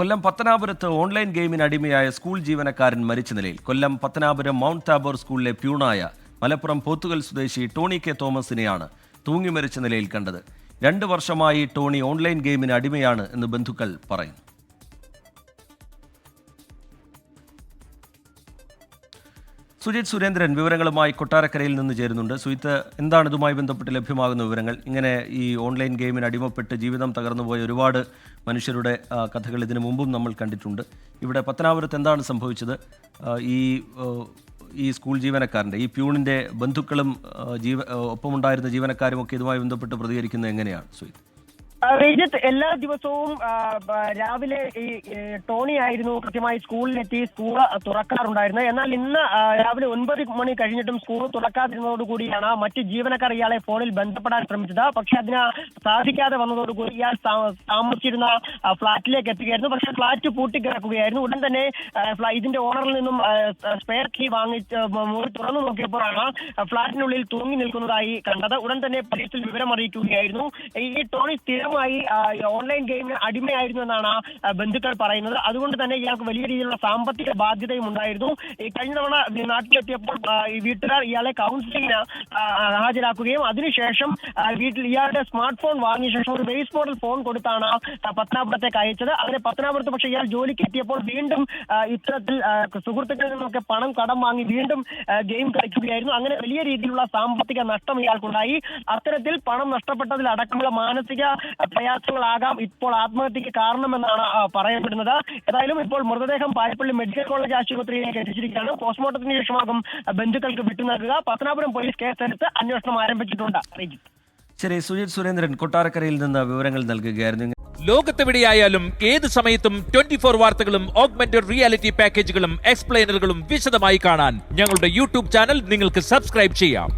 കൊല്ലം പത്തനാപുരത്ത് ഓൺലൈൻ ഗെയിമിന് അടിമയായ സ്കൂൾ ജീവനക്കാരൻ മരിച്ച നിലയിൽ കൊല്ലം പത്തനാപുരം മൗണ്ട് താബോർ സ്കൂളിലെ പ്യൂണായ മലപ്പുറം പോത്തുകൽ സ്വദേശി ടോണി കെ തോമസിനെയാണ് തൂങ്ങി മരിച്ച നിലയിൽ കണ്ടത്. രണ്ട് വർഷമായി ടോണി ഓൺലൈൻ ഗെയിമിന് അടിമയാണ് എന്ന് ബന്ധുക്കൾ പറയുന്നു. സുജിത് സുരേന്ദ്രൻ വിവരങ്ങളുമായി കൊട്ടാരക്കരയിൽ നിന്ന് ചേരുന്നുണ്ട്. സുജിത്ത് എന്താണ് ഇതുമായി ബന്ധപ്പെട്ട് ലഭ്യമാകുന്ന വിവരങ്ങൾ? ഇങ്ങനെ ഈ ഓൺലൈൻ ഗെയിമിന് അടിമപ്പെട്ട് ജീവിതം തകർന്നുപോയ ഒരുപാട് മനുഷ്യരുടെ കഥകൾ ഇതിനു മുമ്പും നമ്മൾ കണ്ടിട്ടുണ്ട്. ഇവിടെ പത്തനാപുരത്ത് എന്താണ് സംഭവിച്ചത്? ഈ ഈ സ്കൂൾ ജീവനക്കാരന്റെ ഈ പ്യൂണിന്റെ ബന്ധുക്കളും ജീവ ഒപ്പമുണ്ടായിരുന്ന ജീവനക്കാരും ഒക്കെ ഇതുമായി ബന്ധപ്പെട്ട് പ്രതികരിക്കുന്നത് എങ്ങനെയാണ്? സുജിത്ത്. രഞ്ജിത്ത് എല്ലാ ദിവസവും രാവിലെ ഈ ടോണി ആയിരുന്നു കൃത്യമായി സ്കൂളിലെത്തി സ്കൂൾ തുറക്കാറുണ്ടായിരുന്നത്. എന്നാൽ ഇന്ന് രാവിലെ ഒൻപത് മണി കഴിഞ്ഞിട്ടും സ്കൂൾ തുറക്കാതിരുന്നതോടുകൂടിയാണ് മറ്റ് ജീവനക്കാർ ഇയാളെ ഫോണിൽ ബന്ധപ്പെടാൻ ശ്രമിച്ചത്. പക്ഷെ അതിന് സാധിക്കാതെ വന്നതോടുകൂടി ഇയാൾ താമസിച്ചിരുന്ന ഫ്ളാറ്റിലേക്ക് എത്തുകയായിരുന്നു. പക്ഷെ ഫ്ളാറ്റ് പൂട്ടിക്കിടക്കുകയായിരുന്നു. ഉടൻ തന്നെ ഇതിന്റെ ഓണറിൽ നിന്നും സ്പെയർ കീ വാങ്ങിച്ച് മുറി തുറന്നു നോക്കിയപ്പോഴാണ് ഫ്ളാറ്റിനുള്ളിൽ തൂങ്ങി നിൽക്കുന്നതായി കണ്ടത്. ഉടൻ തന്നെ പോലീസിൽ വിവരം അറിയിക്കുകയായിരുന്നു ഈ ടോണി സ്ഥിരമായി ഓൺലൈൻ ഗെയിമിന് അടിമയായിരുന്നു എന്നാണ് ബന്ധുക്കൾ പറയുന്നത്. അതുകൊണ്ട് തന്നെ ഇയാൾക്ക് വലിയ രീതിയിലുള്ള സാമ്പത്തിക ബാധ്യതയും ഉണ്ടായിരുന്നു. കഴിഞ്ഞ തവണ നാട്ടിലെത്തിയപ്പോൾ ഈ വീട്ടുകാർ ഇയാളെ കൗൺസിലിംഗിന് ഹാജരാക്കുകയും അതിനുശേഷം വീട്ടിൽ ഇയാളുടെ സ്മാർട്ട് ഫോൺ വാങ്ങിയ ശേഷം ഒരു ബേസ് മോഡൽ ഫോൺ കൊടുത്താണ് പത്തനാപുരത്തേക്ക് അയച്ചത്. അങ്ങനെ പത്തനാപുരത്ത് പക്ഷേ ഇയാൾ ജോലിക്ക് എത്തിയപ്പോൾ വീണ്ടും ഇത്തരത്തിൽ സുഹൃത്തുക്കളിൽ നിന്നൊക്കെ പണം കടം വാങ്ങി വീണ്ടും ഗെയിം കളിക്കുകയായിരുന്നു. അങ്ങനെ വലിയ രീതിയിലുള്ള സാമ്പത്തിക നഷ്ടം ഇയാൾക്കുണ്ടായി. അത്തരത്തിൽ പണം നഷ്ടപ്പെട്ടതിൽ അടക്കമുള്ള മാനസിക പ്രയാസങ്ങളാകാം ഇപ്പോൾ ആത്മഹത്യക്ക് കാരണമെന്നാണ് പറയപ്പെടുന്നത്. ഏതായാലും ഇപ്പോൾ മൃതദേഹം പാരിപ്പള്ളി മെഡിക്കൽ കോളേജ് ആശുപത്രിയിലേക്ക് എത്തിച്ചിരിക്കുകയാണ്. പോസ്റ്റ്മോർട്ടത്തിന് ശേഷമാകും ബന്ധുക്കൾക്ക് വിട്ടു നൽകുക പത്തനാപുരം പോലീസ് കേസെടുത്ത് അന്വേഷണം ആരംഭിച്ചിട്ടുണ്ട്. ശരി സുജിത് സുരേന്ദ്രൻ കൊട്ടാരക്കരയിൽ നിന്ന് വിവരങ്ങൾ നൽകുകയായിരുന്നു. ലോകത്തെവിടെയായാലും ഏത് സമയത്തും ട്വന്റി ഫോർ വാർത്തകളും ഓഗ്മെന്റഡ് റിയാലിറ്റി പാക്കേജുകളും എക്സ്പ്ലെയിനറുകളും വിശദമായി കാണാൻ ഞങ്ങളുടെ യൂട്യൂബ് ചാനൽ നിങ്ങൾക്ക് സബ്സ്ക്രൈബ് ചെയ്യാം.